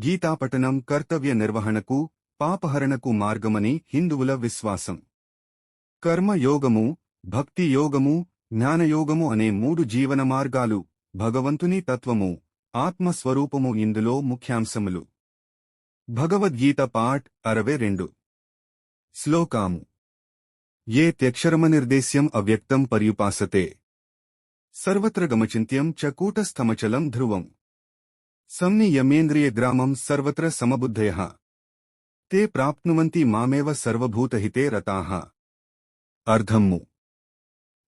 గీతాపఠనం కర్తవ్య నిర్వహణకు పాపహరణకు మార్గమని హిందువుల విశ్వాసం. కర్మయోగము భక్తి యోగము జ్ఞానయోగము అనే మూడు జీవన మార్గాలు భగవంతుని తత్వము ఆత్మస్వరూపము ఇందులో ముఖ్యాంశములు. భగవద్గీత పాఠ్ అరవై రెండు. శ్లోకాము. ఏ త్యక్షరమనిర్దేశ్యం అవ్యక్తం పర్యుపాసతే. సర్వత్ర గమచింత్యం చకూటస్థమచలం ధ్రువం. ధ్రువం సంనియమేంద్రియ గ్రామం సర్వత్ర సమబుద్ధయ. తే ప్రాప్నువంతి మామేవ సర్వభూతహితే రతాః. అర్ధమ్ము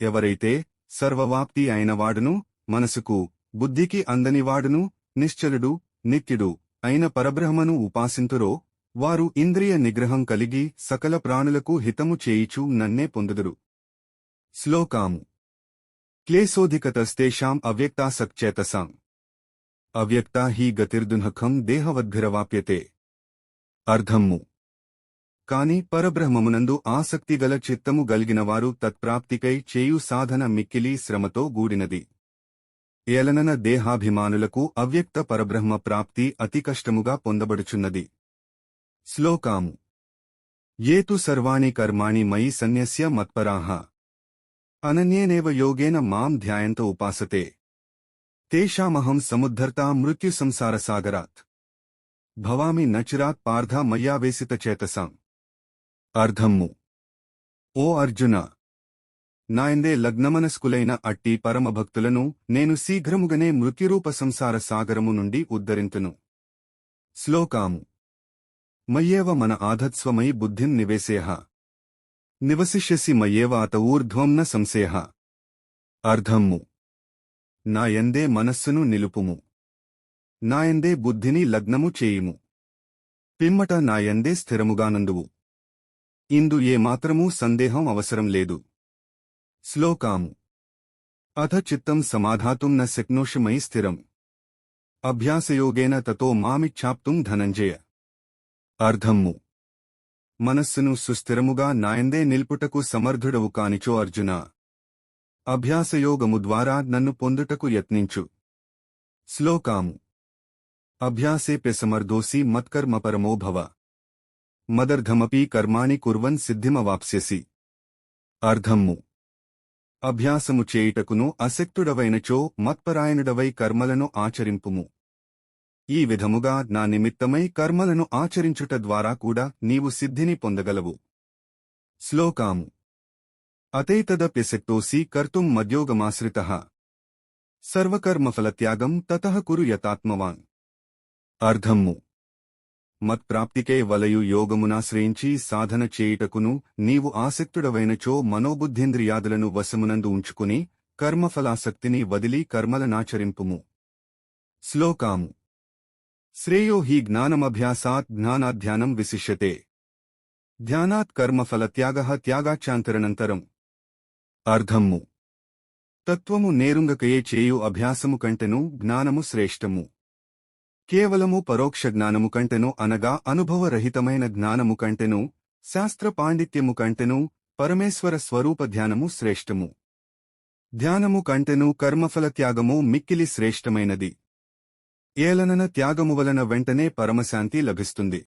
ఎవరైతే సర్వవాప్తి అయినవాడును మనసుకు బుద్ధికి అందనివాడును నిశ్చలుడు నిత్యుడు అయిన పరబ్రహ్మను ఉపాసింతురో వారు ఇంద్రియ నిగ్రహం కలిగి సకల ప్రాణులకు హితము చేయిచు నన్నే పొందుదురు. శ్లోకాము. క్లేశోధికతస్తేషాం అవ్యక్తాసక్చేతసాం. అవ్యక్తా హీ గతిర్దునఖం దేహవద్భిరవాప్యతే అర్ధమ్ము కాని పరబ్రహ్మమునందు ఆసక్తిగల చిత్తము గలిగినవారు తత్ప్రాప్తికై చేయు సాధన మిక్కిలి శ్రమతో గూడినది ఏలనన దేహాభిమానులకు అవ్యక్త పరబ్రహ్మ ప్రాప్తి అతి కష్టముగా పొందబడుచున్నది శ్లోకాము ఏతు సర్వాణి కర్మాణి మయి సన్యస్య మత్పరాహ అనన్యేనేవ యోగేన మాం ధ్యాయంత ఉపాసతే తేషామహం సముద్ధర్తా మృత్యు సంసారసాగరాత్ భవామి నచిరాత్ పార్థ మయ్యావేశితచేతసాం అర్ధమ్ము ఓ అర్జున! నాయందే లగ్నమనస్కులైన అట్టి పరమభక్తులను నేను శీఘ్రముగనే మృత్యురూప సంసార సాగరము నుండి ఉద్ధరింతును. శ్లోకాము. మయ్యేవ మన ఆధత్స్వమై బుద్ధిం నివేశేహ. నివసిష్యసి మయ్యేవ అత ఊర్ధ్వం న సంశయ అర్ధమ్ము నాయందే మనస్సును నిలుపుము. నాయందే బుద్ధిని లగ్నము చేయుము. పిమ్మట నాయందే స్థిరముగానందువు. ఇందు ఏమాత్రమూ సందేహం అవసరం లేదు. శ్లోకాము. అథ చిత్తం సమాధాతుం న శక్నోషమై స్థిరం. అభ్యాసయోగేన తతో మామిచ్ఛాప్తుం ధనంజయ. అర్ధమ్ము మనస్సును సుస్థిరముగా నాయందే నిల్పుటకు సమర్థుడవు కానిచో అర్జునా. అభ్యాసయోగము ద్వారా నన్ను పొందుటకు యత్నించు. శ్లోకాము. అభ్యాసేప్యసమర్దోసి మత్కర్మపరమో భవ. మదర్ధమపి కర్మాణి కుర్వన్ సిద్ధిమవాప్స్యసి అర్ధమ్ము అభ్యాసము చేయుటకును అసక్తుడవైనచో మత్పరాయణుడవై కర్మలను ఆచరింపుము. ఈ విధముగా నా నిమిత్తమై కర్మలను ఆచరించుట ద్వారా కూడా నీవు సిద్ధిని పొందగలవు. శ్లోకాము. అతైతదప్యశక్తోసి కర్తుం మద్యోగమాశ్రిత సర్వకర్మఫలత్యాగం తత కురు యతాత్మవాన్ అర్ధమ్ము మత్ప్రాప్తికే వలయు యోగమునాశ్రయించి సాధన చేయుటకును నీవు ఆసక్తుడవైనచో మనోబుద్ధేంద్రియాదులను వశమునందు ఉంచుకుని కర్మఫలాసక్తిని వదిలి కర్మలనాచరింపుము శ్లోకాము శ్రేయో హి జ్ఞానమభ్యాసాత్ జ్ఞానాధ్యానం విశిష్యతే ధ్యానాత్ కర్మఫలత్యాగ త్యాగాచ్యాంతరనంతరం అర్ధమ్ము తత్వము నేరుంగకయే చేయు అభ్యాసము కంటెను జ్ఞానము శ్రేష్టము. కేవలము పరోక్ష జ్ఞానము కంటెను అనగా అనుభవరహితమైన జ్ఞానము కంటెను శాస్త్ర పాండిత్యము కంటెను పరమేశ్వర స్వరూప ధ్యానము శ్రేష్టము. ధ్యానము కంటెను కర్మఫల త్యాగము మిక్కిలి శ్రేష్టమైనది. ఏలనన త్యాగము వలన వెంటనే పరమశాంతి లభిస్తుంది.